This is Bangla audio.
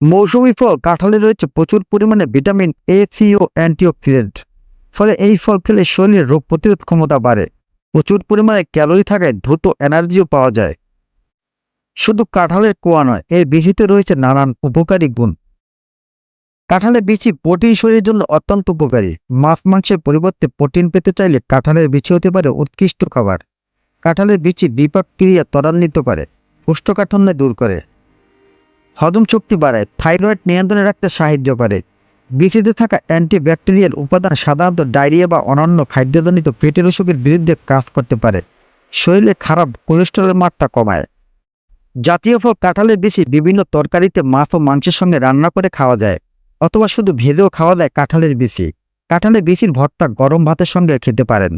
মৌসুমি ফল কাঁঠালে রয়েছে প্রচুর পরিমাণে ভিটামিন এ সি ও অ্যান্টিঅক্সিডেন্ট। ফলে এই ফল খেলে শরীরের রোগ প্রতিরোধ ক্ষমতা বাড়ে। প্রচুর পরিমাণে ক্যালোরি থাকায় দ্রুত এনার্জিও পাওয়া যায়। শুধু কাঁঠালের কোয়া নয়, এর বিচিতে রয়েছে নানান উপকারী গুণ। কাঁঠালের বিচি প্রোটিন শরীরের জন্য অত্যন্ত উপকারী। মাছ মাংসের পরিবর্তে প্রোটিন পেতে চাইলে কাঁঠালের বিচি হতে পারে উৎকৃষ্ট খাবার। কাঁঠালের বিচি বিপাক ক্রিয়া ত্বরান্বিত করে কোষ্ঠকাঠিন্য দূর করে। হজম শক্তি বাড়ায়, থাইরয়েড নিয়ন্ত্রণে রাখতে সাহায্য করে। বিচিতে থাকা অ্যান্টিব্যাকটেরিয়াল উপাদান সাধারণত ডায়রিয়া বা অন্যান্য খাদ্যজনিত পেটের অসুখের বিরুদ্ধে কাজ করতে পারে। শরীরে খারাপ কোলেস্টেরলের মাত্রা কমায়। জাতীয় ফল কাঁঠালের বিচি বিভিন্ন তরকারিতে মাছ ও মাংসের সঙ্গে রান্না করে খাওয়া যায়, অথবা শুধু ভেজেও খাওয়া যায় কাঁঠালের বিচি কাঁঠালের বিচির ভর্তা গরম ভাতের সঙ্গে খেতে পারেন।